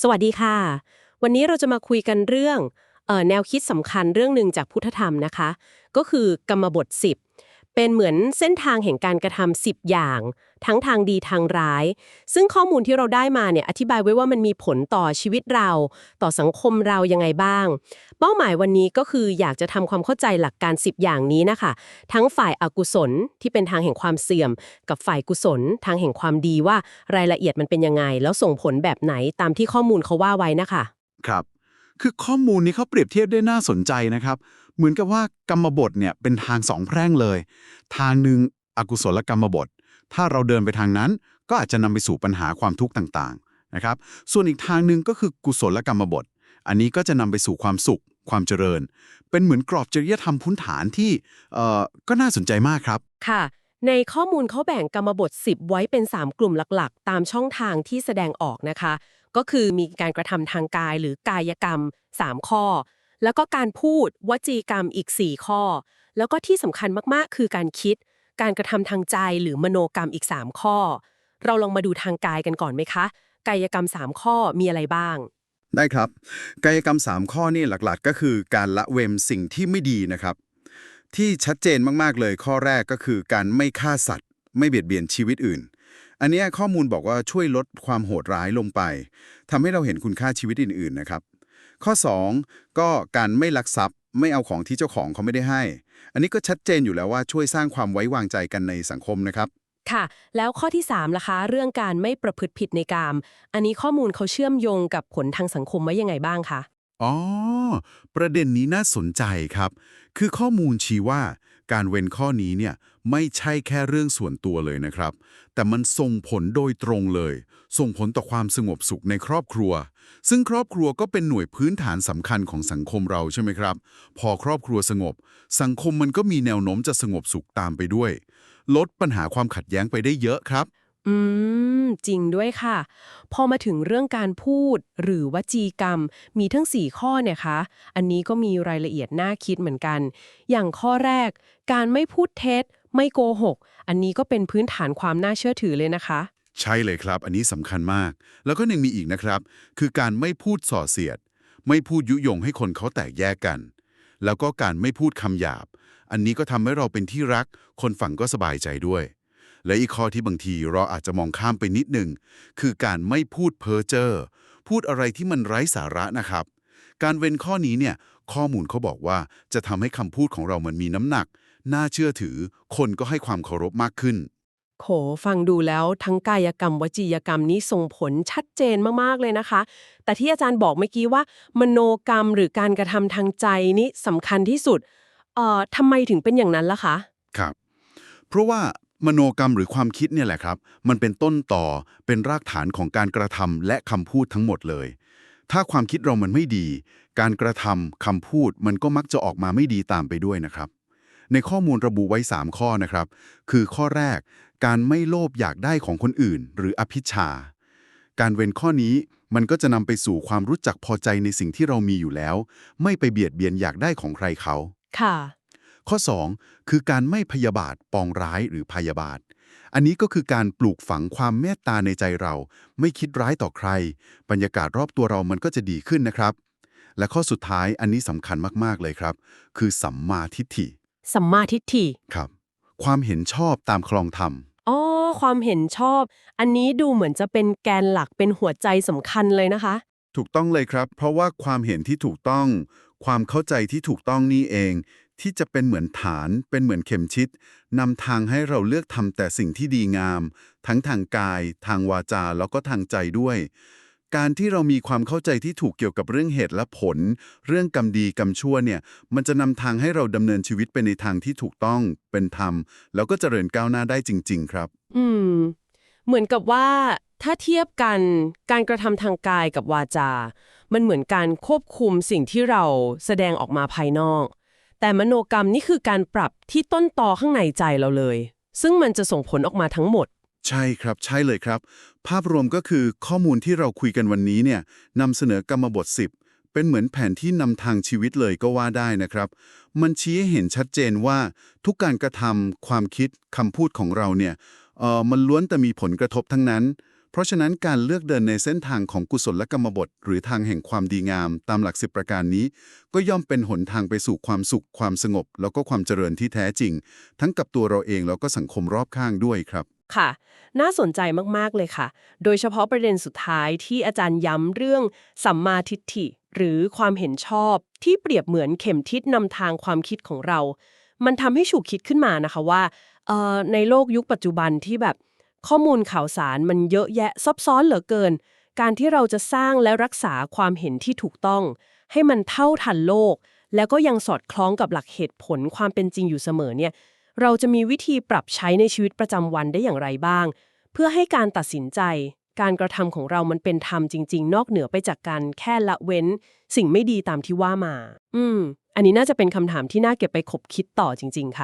สวัสดีค่ะ วันนี้เราจะมาคุยกันเรื่องออแนวคิดสำคัญเรื่องหนึ่งจากพุทธธรรมนะคะ ก็คือกรรมบท 10 เป็นเหมือนเส้นทางแห่งการกระทำ10อย่าง ทั้งทางดีทางร้าย ซึ่งข้อมูลที่เราได้มาเนี่ยอธิบายไว้ว่ามันมีผลต่อชีวิตเรา ต่อสังคมเรายังไงบ้าง เป้าหมายวันนี้ก็คืออยากจะทำความเข้าใจหลักการ 10 อย่างนี้นะคะ ทั้งฝ่ายอากุศลที่เป็นทางแห่งความเสื่อม กับฝ่ายกุศล ทางแห่งความดีว่ารายละเอียดมันเป็นยังไง แล้วส่งผลแบบไหนตามที่ข้อมูลเขาว่าไว้นะคะ ครับ คือข้อมูลนี้เขาเปรียบเทียบได้น่าสนใจนะครับ เหมือนกับว่ากรรมบทเนี่ยเป็นทางสองแพร่งเลย ทางหนึ่งอกุศลกรรมบท ถ้าเราเดินไปทางนั้น ก็อาจจะนำไปสู่ปัญหาความทุกข์ต่างๆนะครับ ส่วนอีกทางหนึ่งก็คือกุศลกรรมบท อันนี้ก็จะนำไปสู่ความสุข ความเจริญ เป็นเหมือนกรอบจริยธรรมพื้นฐานที่เออก็น่าสนใจมากครับ ค่ะ ในข้อมูลเขาแบ่งกรรมบท 10 ไว้เป็น 3 กลุ่มหลักๆ ตามช่องทางที่แสดงออกนะคะ ก็คือมีการกระทำทางกายหรือกายกรรม 3 ข้อ แล้วก็การพูดวจีกรรมอีก 4 ข้อ แล้วก็ที่สำคัญมากๆ คือการคิด การกระทำทางใจหรือมโนกรรมอีก 3 ข้อ เราลองมาดูทางกายกันก่อนไหมคะ กายกรรม 3 ข้อมีอะไรบ้าง ได้ครับ กายกรรม 3 ข้อนี่หลักๆ ก็คือการละเว้นสิ่งที่ไม่ดีนะครับ ที่ชัดเจนมากๆเลยข้อแรกก็คือการไม่ฆ่าสัตว์ ไม่เบียดเบียนชีวิตอื่นอันนี้ข้อมูลบอกว่าช่วยลดความโหดร้ายลงไปทำให้เราเห็นคุณค่าชีวิตอื่นๆนะครับ ข้อ 2 ก็การไม่ลักทรัพย์ ไม่เอาของที่เจ้าของเขาไม่ได้ให้ อันนี้ก็ชัดเจนอยู่แล้วว่าช่วยสร้างความไว้วางใจกันในสังคมนะครับ ค่ะ แล้วข้อที่3ล่ะคะ เรื่องการไม่ประพฤติผิดในกาม อันนี้ข้อมูลเขาเชื่อมโยงกับผลทางสังคมไว้ยังไงบ้างคะ อ๋อ ประเด็นนี้น่าสนใจครับ คือข้อมูลชี้ว่า การเว้นข้อนี้เนี่ยไม่ใช่แค่เรื่องส่วนตัวเลยนะครับ แต่มันส่งผลโดยตรงเลย ส่งผลต่อความสงบสุขในครอบครัว ซึ่งครอบครัวก็เป็นหน่วยพื้นฐานสำคัญของสังคมเราใช่ไหมครับ พอครอบครัวสงบ สังคมมันก็มีแนวโน้มจะสงบสุขตามไปด้วย ลดปัญหาความขัดแย้งไปได้เยอะครับ อืม จริงด้วยค่ะ พอมาถึงเรื่องการพูดหรือวจีกรรม มีทั้ง 4 ข้อเนี่ยคะ อันนี้ก็มีรายละเอียดน่าคิดเหมือนกัน อย่างข้อแรก การไม่พูดเท็จ ไม่โกหก อันนี้ก็เป็นพื้นฐานความน่าเชื่อถือเลยนะคะ ใช่เลยครับ อันนี้สำคัญมาก แล้วก็ยังมีอีกนะครับ คือการไม่พูดส่อเสียด ไม่พูดยุยงให้คนเขาแตกแยกกัน แล้วก็การไม่พูดคำหยาบ อันนี้ก็ทำให้เราเป็นที่รัก คนฟังก็สบายใจด้วย และอีกข้อที่บางทีเราอาจจะมองข้ามไปนิดหนึ่งคือการไม่พูดเพ้อเจ้อพูดอะไรที่มันไร้สาระนะครับ การเว้นข้อนี้เนี่ยข้อมูลเขาบอกว่าจะทำให้คำพูดของเรามันมีน้ำหนัก น่าเชื่อถือ คนก็ให้ความเคารพมากขึ้น โขฟังดูแล้วทั้งกายกรรมวจียกรรมนี้ส่งผลชัดเจนมากๆเลยนะคะ แต่ที่อาจารย์บอกเมื่อกี้ว่า มโนกรรมหรือการกระทำทางใจนี่สำคัญที่สุดเอ่อทำไมถึงเป็นอย่างนั้นล่ะคะ ครับ เพราะว่า มโนกรรมหรือความคิดเนี่ยแหละครับ มันเป็นต้นต่อเป็นรากฐานของการกระทำและคำพูดทั้งหมดเลย ถ้าความคิดเรามันไม่ดี การกระทำคำพูดมันก็มักจะออกมาไม่ดีตามไปด้วยนะครับ ในข้อมูลระบุไว้ 3 ข้อนะครับ คือข้อแรก การไม่โลภอยากได้ของคนอื่น หรืออภิชา การเว้นข้อนี้มันก็จะนำไปสู่ความรู้จักพอใจในสิ่งที่เรามีอยู่แล้ว ไม่ไปเบียดเบียนอยากได้ของใครเขาค่ะ ข้อ 2 คือการไม่พยาบาทปองร้ายหรือพยาบาท อันนี้ก็คือการปลูกฝังความเมตตาในใจเรา ไม่คิดร้ายต่อใคร บรรยากาศรอบตัวเรามันก็จะดีขึ้นนะครับ และข้อสุดท้ายอันนี้สำคัญมากๆเลยครับ คือสัมมาทิฏฐิ สัมมาทิฏฐิ ครับ ความเห็นชอบตามคลองธรรม อ๋อ ความเห็นชอบ อันนี้ดูเหมือนจะเป็นแกนหลักเป็นหัวใจสำคัญเลยนะคะ ถูกต้องเลยครับ เพราะว่าความเห็นที่ถูกต้อง ความเข้าใจที่ถูกต้องนี่เอง ที่จะเป็นเหมือนฐาน เป็นเหมือนเข็มชิดนำทางให้เราเลือกทำแต่สิ่งที่ดีงาม ทั้งทางกาย ทางวาจาแล้วก็ทางใจด้วย การที่เรามีความเข้าใจที่ถูกเกี่ยวกับเรื่องเหตุและผล เรื่องกรรมดีกรรมชั่วเนี่ย มันจะนำทางให้เราดำเนินชีวิตไปในทางที่ถูกต้อง เป็นธรรม แล้วก็เจริญก้าวหน้าได้จริง ๆ ครับ อืม เหมือนกับว่าถ้าเทียบกันการกระทำทางกายกับวาจา มันเหมือนการควบคุมสิ่งที่เราแสดงออกมาภายนอก แต่มโนกรรมนี่คือการปรับที่ต้นตอข้างในใจเราเลย ซึ่งมันจะส่งผลออกมาทั้งหมด ใช่ครับใช่เลยครับ ภาพรวมก็คือข้อมูลที่เราคุยกันวันนี้เนี่ยนำเสนอกรรมบท 10 เป็นเหมือนแผนที่นำทางชีวิตเลยก็ว่าได้นะครับ มันชี้ให้เห็นชัดเจนว่าทุกการกระทำความคิดคำพูดของเราเนี่ยเออมันล้วนแต่มีผลกระทบทั้งนั้น เพราะฉะนั้นการเลือกเดินในเส้นทางของกุศลกรรมบท หรือทางแห่งความดีงามตามหลักสิบประการนี้ ก็ย่อมเป็นหนทางไปสู่ความสุข ความสงบ แล้วก็ความเจริญที่แท้จริง ทั้งกับตัวเราเองแล้วก็สังคมรอบข้างด้วยครับค่ะ น่าสนใจมาก ๆ เลยค่ะ โดยเฉพาะประเด็นสุดท้ายที่อาจารย์ย้ำเรื่องสัมมาทิฏฐิ หรือความเห็นชอบที่เปรียบเหมือนเข็มทิศนำทางความคิดของเรา มันทำให้ฉุกคิดขึ้นมานะคะว่าเอ่อในโลกยุคปัจจุบันที่แบบ ข้อมูลข่าวสารมันเยอะแยะซับซ้อนเหลือเกิน การที่เราจะสร้างและรักษาความเห็นที่ถูกต้อง ให้มันเท่าทันโลก แล้วก็ยังสอดคล้องกับหลักเหตุผลความเป็นจริงอยู่เสมอเนี่ย เราจะมีวิธีปรับใช้ในชีวิตประจำวันได้อย่างไรบ้าง เพื่อให้การตัดสินใจ การกระทำของเรามันเป็นธรรมจริง ๆ นอกเหนือไปจากการแค่ละเว้น สิ่งไม่ดีตามที่ว่ามา อืม อันนี้น่าจะเป็นคำถามที่น่าเก็บไปคบคิดต่อจริง ๆ ค่ะ